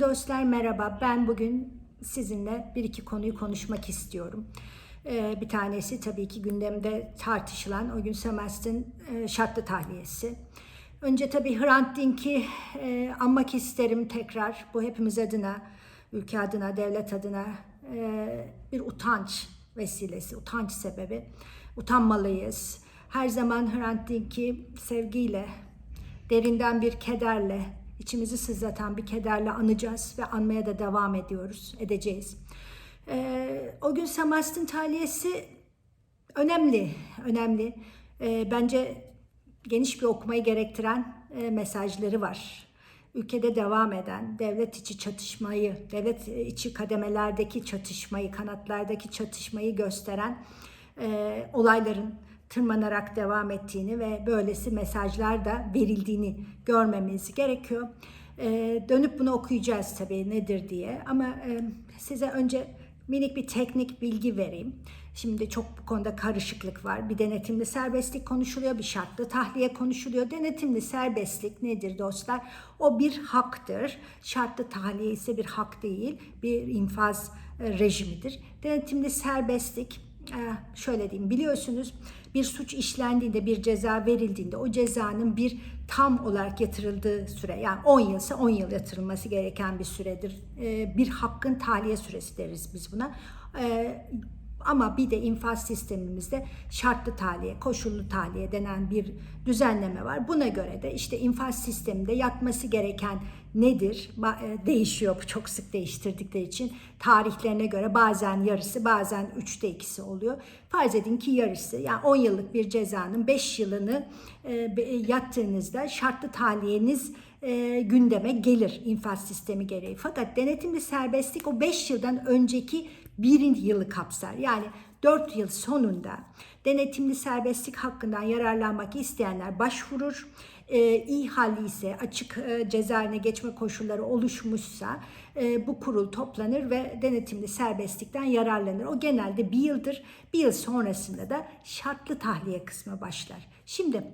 Dostlar merhaba. Ben bugün sizinle bir iki konuyu konuşmak istiyorum. Ee, bir tanesi tabii ki gündemde tartışılan o gün Semest'in e, şartlı tahliyesi. Önce tabii Hrant Dink'i e, anmak isterim tekrar. Bu hepimiz adına, ülke adına, devlet adına e, bir utanç vesilesi, utanç sebebi. Utanmalıyız. Her zaman Hrant Dink'i sevgiyle, derinden bir kederle, içimizi sızlatan bir kederle anacağız ve anmaya da devam ediyoruz, edeceğiz. Ee, o gün Samast'ın tahliyesi önemli, önemli. Ee, bence geniş bir okumayı gerektiren e, mesajları var. Ülkede devam eden devlet içi çatışmayı, devlet içi kademelerdeki çatışmayı, kanatlardaki çatışmayı gösteren e, olayların tırmanarak devam ettiğini ve böylesi mesajlar da verildiğini görmemiz gerekiyor. Ee, dönüp bunu okuyacağız tabii nedir diye ama e, size önce minik bir teknik bilgi vereyim. Şimdi çok bu konuda karışıklık var. Bir denetimli serbestlik konuşuluyor, bir şartlı tahliye konuşuluyor. Denetimli serbestlik nedir dostlar? O bir haktır. Şartlı tahliye ise bir hak değil, bir infaz e, rejimidir. Denetimli serbestlik şöyle diyeyim biliyorsunuz bir suç işlendiğinde bir ceza verildiğinde o cezanın bir tam olarak yatırıldığı süre yani 10 yılsa 10 yıl yatırılması gereken bir süredir. E, bir hakkın tahliye süresi deriz biz buna. E, ama bir de infaz sistemimizde şartlı tahliye, koşullu tahliye denen bir düzenleme var. Buna göre de işte infaz sisteminde yatması gereken nedir? E, değişiyor bu çok sık değiştirdikleri için. Tarihlerine göre bazen yarısı bazen üçte ikisi oluyor. Farz edin ki yarısı yani 10 yıllık bir cezanın 5 yılını e, yattığınızda şartlı tahliyeniz e, gündeme gelir infaz sistemi gereği. Fakat denetimli serbestlik o 5 yıldan önceki birinci yılı kapsar. Yani 4 yıl sonunda denetimli serbestlik hakkından yararlanmak isteyenler başvurur. E, iyi halli ise açık e, cezaevine geçme koşulları oluşmuşsa e, bu kurul toplanır ve denetimli serbestlikten yararlanır. O genelde bir yıldır. Bir yıl sonrasında da şartlı tahliye kısmı başlar. Şimdi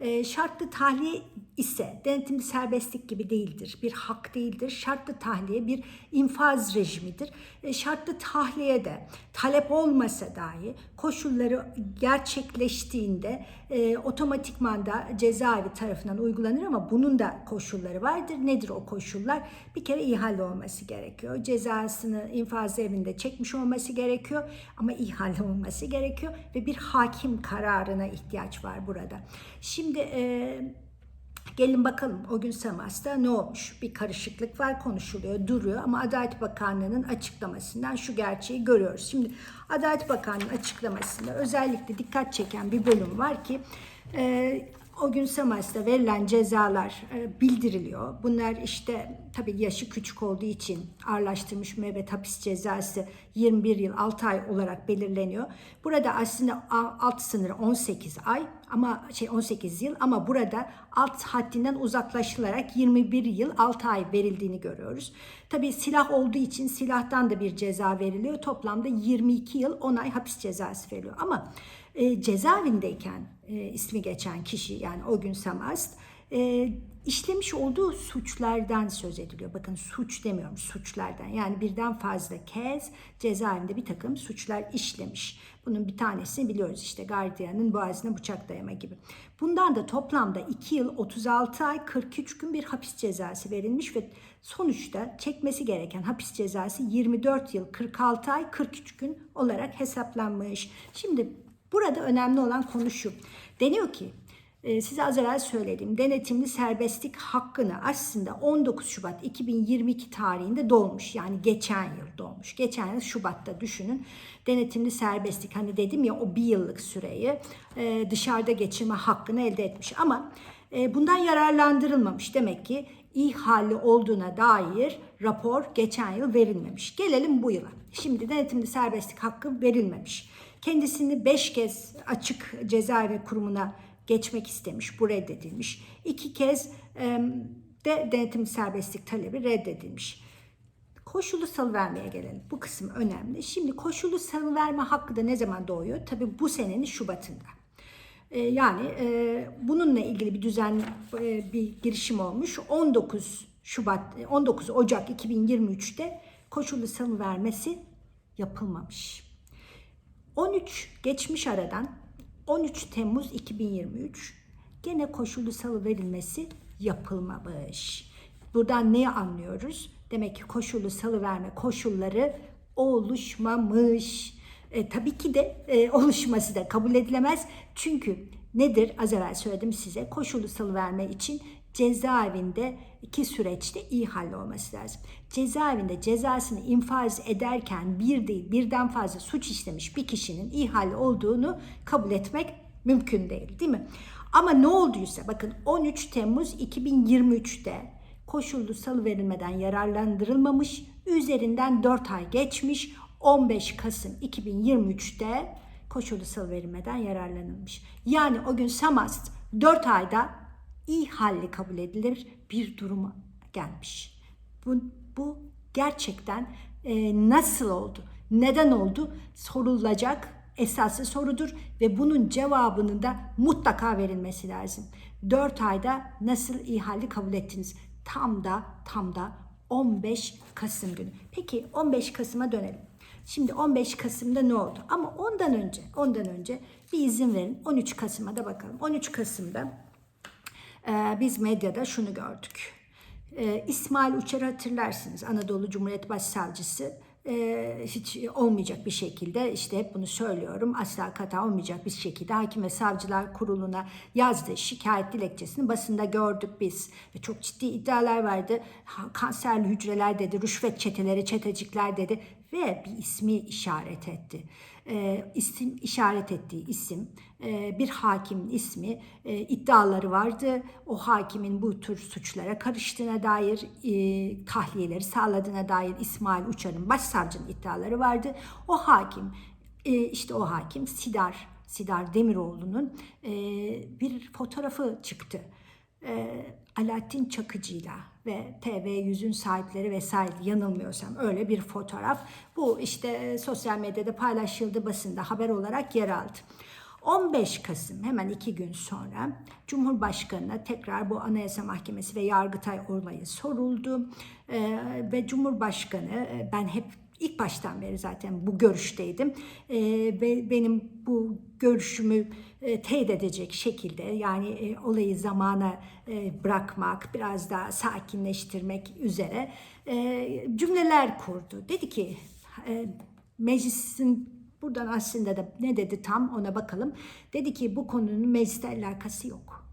e, şartlı tahliye ise denetimli serbestlik gibi değildir. Bir hak değildir. Şartlı tahliye bir infaz rejimidir. E, şartlı tahliye de talep olmasa dahi koşulları gerçekleştiğinde e, otomatikman da cezaevi tarafından uygulanır ama bunun da koşulları vardır. Nedir o koşullar? Bir kere ihale olması gerekiyor. Cezasını infaz evinde çekmiş olması gerekiyor ama ihale olması gerekiyor ve bir hakim kararına ihtiyaç var burada. Şimdi e, Gelin bakalım o gün Samas'ta ne olmuş? Bir karışıklık var konuşuluyor, duruyor ama Adalet Bakanlığı'nın açıklamasından şu gerçeği görüyoruz. Şimdi Adalet Bakanlığı'nın açıklamasında özellikle dikkat çeken bir bölüm var ki e, o gün Samas'ta verilen cezalar e, bildiriliyor. Bunlar işte tabii yaşı küçük olduğu için ağırlaştırmış müebbet hapis cezası 21 yıl 6 ay olarak belirleniyor. Burada aslında alt sınırı 18 ay ama şey 18 yıl ama burada alt haddinden uzaklaşılarak 21 yıl 6 ay verildiğini görüyoruz. Tabii silah olduğu için silahtan da bir ceza veriliyor. Toplamda 22 yıl 10 ay hapis cezası veriliyor. Ama e, cezaevindeyken e, ismi geçen kişi yani o gün Samast e, işlemiş olduğu suçlardan söz ediliyor. Bakın suç demiyorum suçlardan yani birden fazla kez cezaevinde bir takım suçlar işlemiş. Bunun bir tanesini biliyoruz işte gardiyanın boğazına bıçak dayama gibi. Bundan da toplamda 2 yıl 36 ay 43 gün bir hapis cezası verilmiş ve sonuçta çekmesi gereken hapis cezası 24 yıl 46 ay 43 gün olarak hesaplanmış. Şimdi Burada önemli olan konu şu. Deniyor ki e, size az evvel söyledim. Denetimli serbestlik hakkını aslında 19 Şubat 2022 tarihinde doğmuş. Yani geçen yıl doğmuş. Geçen yıl Şubat'ta düşünün. Denetimli serbestlik hani dedim ya o bir yıllık süreyi e, dışarıda geçirme hakkını elde etmiş. Ama e, bundan yararlandırılmamış. Demek ki iyi hali olduğuna dair rapor geçen yıl verilmemiş. Gelelim bu yıla. Şimdi denetimli serbestlik hakkı verilmemiş. Kendisini beş kez açık cezaevi kurumuna geçmek istemiş. Bu reddedilmiş. İki kez de denetim serbestlik talebi reddedilmiş. Koşulu salıvermeye gelelim. Bu kısım önemli. Şimdi koşulu salıverme hakkı da ne zaman doğuyor? Tabii bu senenin Şubat'ında. Yani bununla ilgili bir düzen bir girişim olmuş. 19 Şubat 19 Ocak 2023'te koşullu salı vermesi yapılmamış. 13 geçmiş aradan 13 Temmuz 2023 gene koşullu salı verilmesi yapılmamış. Buradan neyi anlıyoruz? Demek ki koşullu salı verme koşulları oluşmamış. E, tabii ki de e, oluşması da kabul edilemez. Çünkü nedir? Az evvel söyledim size. Koşullu salı verme için cezaevinde iki süreçte iyi hallolması lazım. Cezaevinde cezasını infaz ederken bir değil birden fazla suç işlemiş bir kişinin ihale olduğunu kabul etmek mümkün değil değil mi? Ama ne olduysa bakın 13 Temmuz 2023'te koşullu salı verilmeden yararlandırılmamış, üzerinden 4 ay geçmiş, 15 Kasım 2023'te koşullu salı verilmeden yararlanılmış. Yani o gün Samast 4 ayda iyi halli kabul edilir bir duruma gelmiş. Bu, bu gerçekten e, nasıl oldu, neden oldu sorulacak esası sorudur ve bunun cevabının da mutlaka verilmesi lazım. 4 ayda nasıl ihale kabul ettiniz? Tam da tam da 15 Kasım günü. Peki 15 Kasım'a dönelim. Şimdi 15 Kasım'da ne oldu? Ama ondan önce, ondan önce bir izin verin. 13 Kasım'a da bakalım. 13 Kasım'da biz medyada şunu gördük. E, İsmail Uçar'ı hatırlarsınız. Anadolu Cumhuriyet Başsavcısı e, hiç olmayacak bir şekilde işte hep bunu söylüyorum asla hata olmayacak bir şekilde Hakim ve Savcılar Kurulu'na yazdığı şikayet dilekçesini basında gördük biz ve çok ciddi iddialar Ha, kanserli hücreler dedi rüşvet çeteleri çetecikler dedi ve bir ismi işaret etti e, isim işaret ettiği isim e, bir hakimin ismi e, iddiaları vardı. O hakimin bu tür suçlara karıştığına dair e, tahliyeleri sağladığına dair İsmail Uçar'ın başsavcının iddiaları vardı. O hakim e, işte o hakim Sidar Sidar Demiroğlu'nun e, bir fotoğrafı çıktı. E, Alaaddin Çakıcı'yla ve TV100'ün sahipleri vesaire yanılmıyorsam öyle bir fotoğraf. Bu işte e, sosyal medyada paylaşıldı basında haber olarak yer aldı. 15 Kasım hemen iki gün sonra Cumhurbaşkanı'na tekrar bu Anayasa Mahkemesi ve Yargıtay olayı soruldu. Ee, ve Cumhurbaşkanı e, ben hep ilk baştan beri zaten bu görüşteydim Ee, ve benim bu görüşümü e, teyit edecek şekilde yani e, olayı zamana e, bırakmak, biraz daha sakinleştirmek üzere e, cümleler kurdu. Dedi ki e, meclisin buradan aslında da ne dedi tam ona bakalım. Dedi ki bu konunun mecliste alakası yok.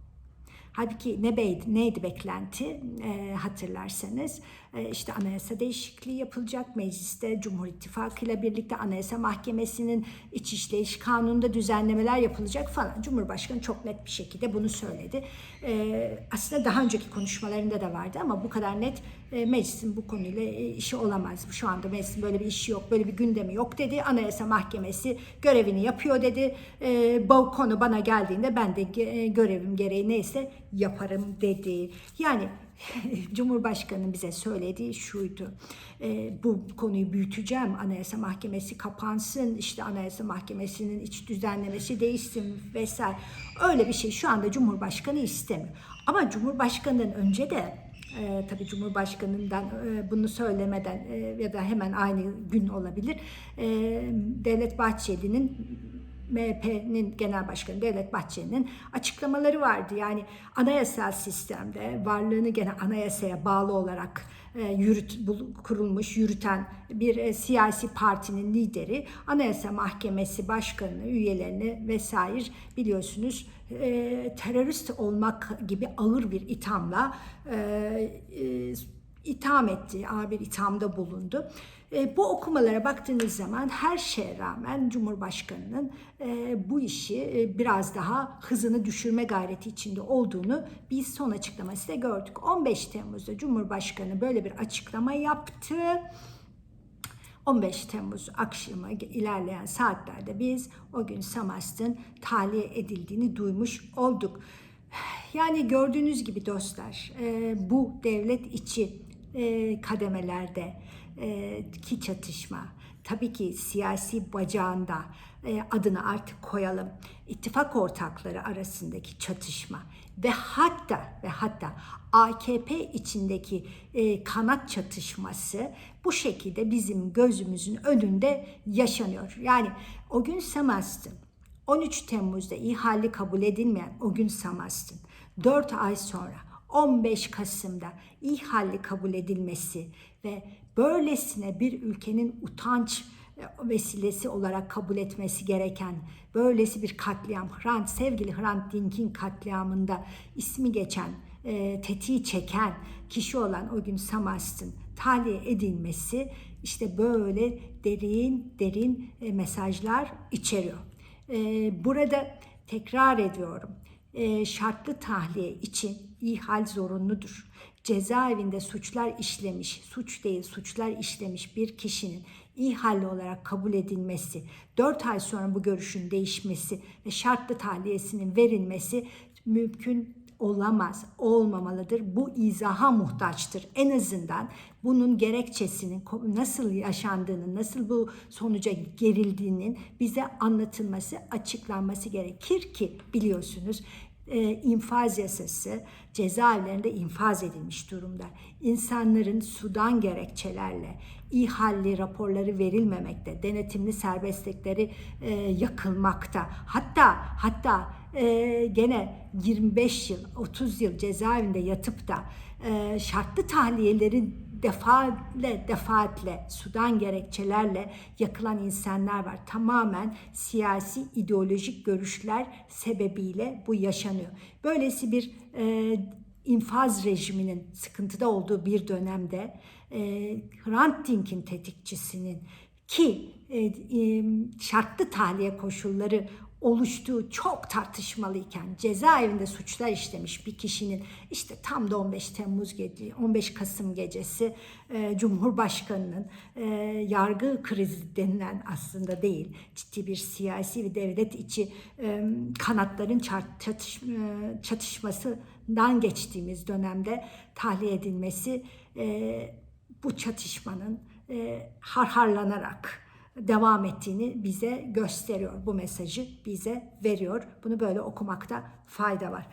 Halbuki ne beydi, neydi beklenti e, hatırlarsanız e, işte anayasa değişikliği yapılacak mecliste Cumhur İttifakı ile birlikte Anayasa Mahkemesi'nin iç işleyiş kanununda düzenlemeler yapılacak falan. Cumhurbaşkanı çok net bir şekilde bunu söyledi. E, aslında daha önceki konuşmalarında da vardı ama bu kadar net e, meclisin bu konuyla e, işi olamaz. Şu anda meclisin böyle bir işi yok, böyle bir gündemi yok dedi. Anayasa Mahkemesi görevini yapıyor dedi. E, bu konu bana geldiğinde ben de e, görevim gereği neyse yaparım dedi. Yani Cumhurbaşkanı'nın bize söylediği şuydu. E, bu konuyu büyüteceğim. Anayasa Mahkemesi kapansın. işte Anayasa Mahkemesi'nin iç düzenlemesi değişsin vesaire. Öyle bir şey şu anda Cumhurbaşkanı istemiyor. Ama Cumhurbaşkanı'ndan önce de e, tabii Cumhurbaşkanı'ndan e, bunu söylemeden e, ya da hemen aynı gün olabilir. E, Devlet Bahçeli'nin MHP'nin genel başkanı Devlet Bahçeli'nin açıklamaları vardı. Yani anayasal sistemde varlığını gene anayasaya bağlı olarak e, yürüt, kurulmuş, yürüten bir e, siyasi partinin lideri Anayasa Mahkemesi başkanını, üyelerini vesaire biliyorsunuz e, terörist olmak gibi ağır bir ithamla itham etti, ağır bir ithamda bulundu. E, bu okumalara baktığınız zaman her şeye rağmen Cumhurbaşkanı'nın e, bu işi e, biraz daha hızını düşürme gayreti içinde olduğunu biz son açıklaması da gördük. 15 Temmuz'da Cumhurbaşkanı böyle bir açıklama yaptı. 15 Temmuz akşamı ilerleyen saatlerde biz o gün Samast'ın tahliye edildiğini duymuş olduk. Yani gördüğünüz gibi dostlar e, bu devlet içi e, kademelerde ki çatışma tabii ki siyasi bacağında adını artık koyalım. İttifak ortakları arasındaki çatışma ve hatta ve hatta AKP içindeki kanat çatışması bu şekilde bizim gözümüzün önünde yaşanıyor. Yani o gün Samast'ın 13 Temmuz'da ihale kabul edilmeyen o gün Samast'ın 4 ay sonra 15 Kasım'da ihale kabul edilmesi ve böylesine bir ülkenin utanç e, vesilesi olarak kabul etmesi gereken böylesi bir katliam, Hrant, sevgili Hrant Dink'in katliamında ismi geçen, e, tetiği çeken kişi olan o gün Samast'ın tahliye edilmesi işte böyle derin derin e, mesajlar içeriyor. E, burada tekrar ediyorum, e, şartlı tahliye için ihal zorunludur. Cezaevinde suçlar işlemiş, suç değil suçlar işlemiş bir kişinin ihale olarak kabul edilmesi, 4 ay sonra bu görüşün değişmesi ve şartlı tahliyesinin verilmesi mümkün olamaz, olmamalıdır. Bu izaha muhtaçtır. En azından bunun gerekçesinin nasıl yaşandığını, nasıl bu sonuca gerildiğinin bize anlatılması, açıklanması gerekir ki biliyorsunuz e, infaz yasası cezaevlerinde infaz edilmiş durumda. İnsanların sudan gerekçelerle ihalli raporları verilmemekte, denetimli serbestlikleri e, yakılmakta. Hatta hatta e, gene 25 yıl, 30 yıl cezaevinde yatıp da e, şartlı tahliyeleri defaatle defaatle sudan gerekçelerle yakılan insanlar var. Tamamen siyasi ideolojik görüşler sebebiyle bu yaşanıyor. Böylesi bir e, infaz rejiminin sıkıntıda olduğu bir dönemde e, Hrant Dink'in tetikçisinin ki e, e, şartlı tahliye koşulları oluştuğu çok tartışmalıyken cezaevinde suçlar işlemiş bir kişinin işte tam da 15 Temmuz gece 15 Kasım gecesi e, Cumhurbaşkanının e, yargı krizi denilen aslında değil ciddi bir siyasi ve devlet içi e, kanatların çatış, e, çatışmasından geçtiğimiz dönemde tahliye edilmesi e, bu çatışmanın e, harharlanarak devam ettiğini bize gösteriyor. Bu mesajı bize veriyor. Bunu böyle okumakta fayda var.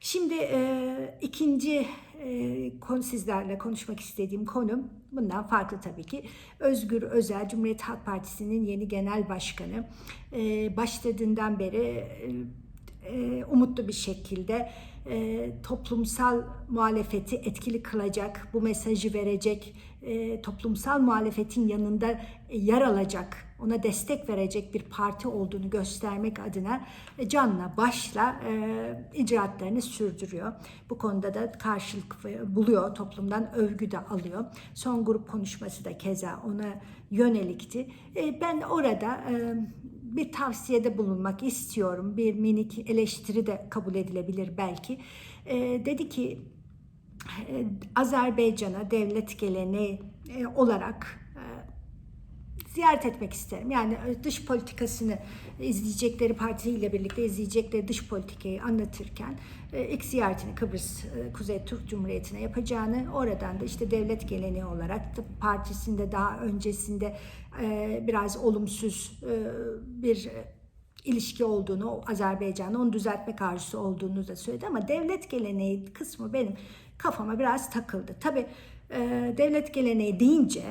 Şimdi e, ikinci e, konu sizlerle konuşmak istediğim konum bundan farklı tabii ki. Özgür Özel Cumhuriyet Halk Partisi'nin yeni genel başkanı. E, başladığından beri e, e, umutlu bir şekilde e, toplumsal muhalefeti etkili kılacak, bu mesajı verecek, e, toplumsal muhalefetin yanında e, yer alacak, ona destek verecek bir parti olduğunu göstermek adına e, canla başla e, icraatlarını sürdürüyor. Bu konuda da karşılık buluyor, toplumdan övgü de alıyor. Son grup konuşması da keza ona yönelikti. E, ben orada e, bir tavsiyede bulunmak istiyorum. Bir minik eleştiri de kabul edilebilir belki. E, dedi ki e, Azerbaycan'a devlet geleneği e, olarak ziyaret etmek isterim. Yani e, dış politikasını izleyecekleri partiyle birlikte izleyecekleri dış politikayı anlatırken e, ilk ziyaretini Kıbrıs e, Kuzey Türk Cumhuriyeti'ne yapacağını oradan da işte devlet geleneği olarak partisinde daha öncesinde biraz olumsuz bir ilişki olduğunu, Azerbaycan'la onu düzeltmek arzusu olduğunu da söyledi ama devlet geleneği kısmı benim kafama biraz takıldı. Tabii devlet geleneği deyince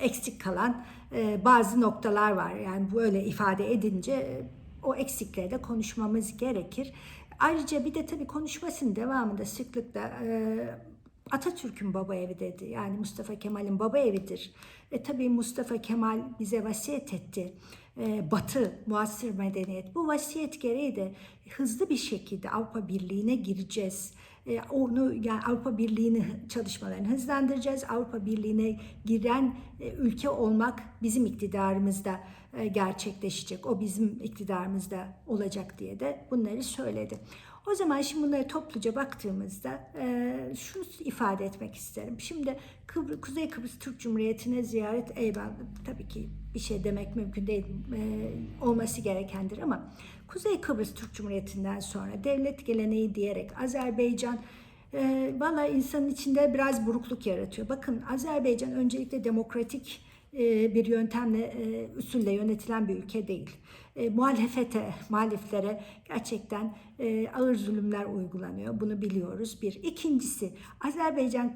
eksik kalan e, bazı noktalar var. Yani böyle ifade edince e, o eksikleri de konuşmamız gerekir. Ayrıca bir de tabii konuşmasının devamında sıklıkla e, Atatürk'ün baba evi dedi. Yani Mustafa Kemal'in baba evidir. E tabii Mustafa Kemal bize vasiyet etti. Batı, muasır medeniyet. Bu vasiyet gereği de hızlı bir şekilde Avrupa Birliği'ne gireceğiz. E, onu yani Avrupa Birliği'ni çalışmalarını hızlandıracağız. Avrupa Birliği'ne giren e, ülke olmak bizim iktidarımızda e, gerçekleşecek. O bizim iktidarımızda olacak diye de bunları söyledi. O zaman şimdi bunları topluca baktığımızda e, şunu ifade etmek isterim. Şimdi Kıbr Kuzey Kıbrıs Türk Cumhuriyeti'ne ziyaret eyvallah tabii ki bir şey demek mümkün değil e, olması gerekendir ama Kuzey Kıbrıs Türk Cumhuriyeti'nden sonra devlet geleneği diyerek Azerbaycan e, valla insanın içinde biraz burukluk yaratıyor. Bakın Azerbaycan öncelikle demokratik e, bir yöntemle, e, usulle yönetilen bir ülke değil. E, muhalefete, muhaliflere gerçekten e, ağır zulümler uygulanıyor. Bunu biliyoruz. Bir. İkincisi Azerbaycan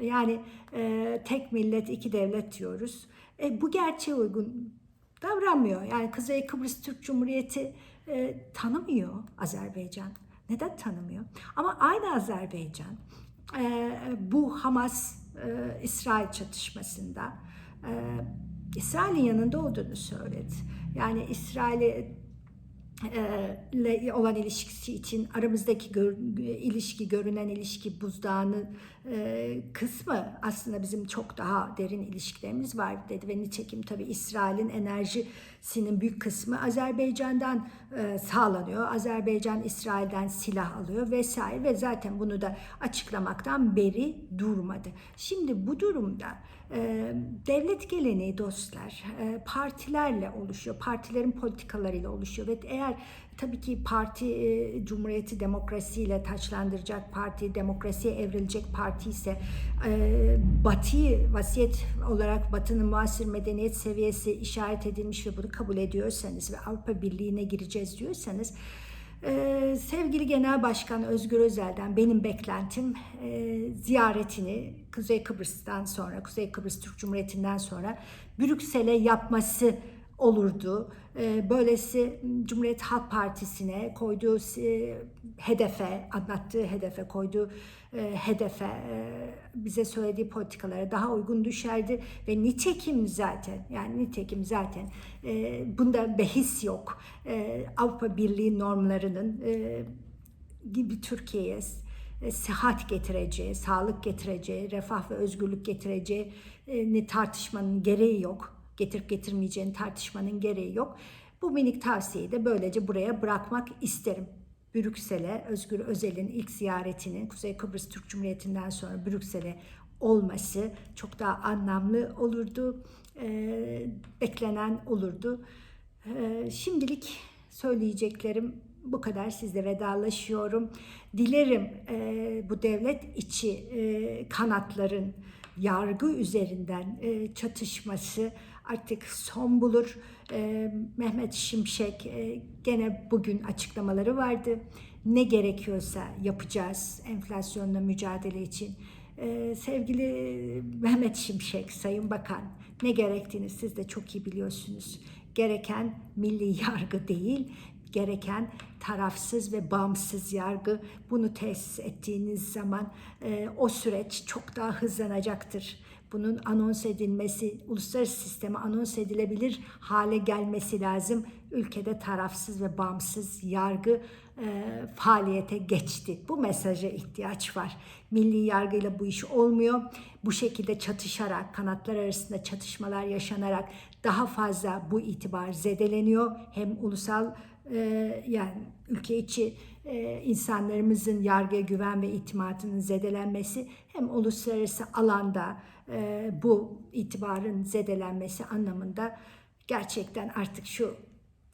yani e, tek millet iki devlet diyoruz. E, bu gerçeğe uygun davranmıyor. Yani Kuzey Kıbrıs Türk Cumhuriyeti e, tanımıyor Azerbaycan. Neden tanımıyor? Ama aynı Azerbaycan e, bu Hamas-İsrail çatışmasında e, İsrail'in yanında olduğunu söyledi. Yani İsrail'i e, ile olan ilişkisi için aramızdaki gör, ilişki, görünen ilişki buzdağının e, kısmı aslında bizim çok daha derin ilişkilerimiz var dedi ve nitekim tabii İsrail'in enerjisinin büyük kısmı Azerbaycan'dan e, sağlanıyor. Azerbaycan İsrail'den silah alıyor vesaire ve zaten bunu da açıklamaktan beri durmadı. Şimdi bu durumda e, devlet geleneği dostlar e, partilerle oluşuyor. Partilerin politikalarıyla oluşuyor ve eğer tabii ki parti e, cumhuriyeti demokrasiyle taçlandıracak parti, demokrasiye evrilecek parti ise e, Batı'yı vasiyet olarak Batı'nın muasır medeniyet seviyesi işaret edilmiş ve bunu kabul ediyorsanız ve Avrupa Birliği'ne gireceğiz diyorsanız ee, sevgili Genel Başkan Özgür Özel'den benim beklentim e, ziyaretini Kuzey Kıbrıs'tan sonra, Kuzey Kıbrıs Türk Cumhuriyeti'nden sonra Brüksel'e yapması olurdu. Ee, böylesi Cumhuriyet Halk Partisi'ne koyduğu e, hedefe, anlattığı hedefe, koyduğu e, hedefe, e, bize söylediği politikalara daha uygun düşerdi ve nitekim zaten, yani nitekim zaten bunda behis yok. Avrupa Birliği normlarının gibi Türkiye'ye sıhhat getireceği, sağlık getireceği, refah ve özgürlük getireceği e, tartışmanın gereği yok getirip getirmeyeceğini tartışmanın gereği yok. Bu minik tavsiyeyi de böylece buraya bırakmak isterim. Brüksel'e Özgür Özel'in ilk ziyaretinin Kuzey Kıbrıs Türk Cumhuriyeti'nden sonra Brüksel'e olması çok daha anlamlı olurdu, e, beklenen olurdu. E, şimdilik söyleyeceklerim bu kadar. Sizle vedalaşıyorum. Dilerim e, bu devlet içi e, kanatların yargı üzerinden e, çatışması artık son bulur. E, Mehmet Şimşek e, gene bugün açıklamaları vardı. Ne gerekiyorsa yapacağız enflasyonla mücadele için. E, sevgili Mehmet Şimşek, Sayın Bakan, ne gerektiğini siz de çok iyi biliyorsunuz. Gereken milli yargı değil, gereken tarafsız ve bağımsız yargı. Bunu tesis ettiğiniz zaman e, o süreç çok daha hızlanacaktır. Bunun anons edilmesi, uluslararası sisteme anons edilebilir hale gelmesi lazım. Ülkede tarafsız ve bağımsız yargı e, faaliyete geçti. Bu mesaja ihtiyaç var. Milli yargıyla bu iş olmuyor. Bu şekilde çatışarak, kanatlar arasında çatışmalar yaşanarak daha fazla bu itibar zedeleniyor. Hem ulusal e, yani ülke içi e, insanlarımızın yargıya güven ve itimatının zedelenmesi hem uluslararası alanda e, bu itibarın zedelenmesi anlamında gerçekten artık şu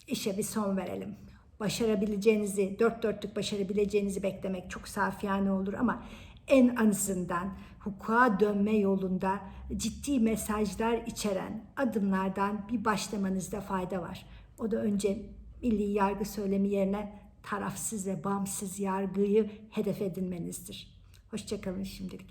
işe bir son verelim. Başarabileceğinizi, dört dörtlük başarabileceğinizi beklemek çok safiyane olur ama en azından hukuka dönme yolunda ciddi mesajlar içeren adımlardan bir başlamanızda fayda var. O da önce milli yargı söylemi yerine tarafsız ve bağımsız yargıyı hedef edinmenizdir. Hoşçakalın şimdilik.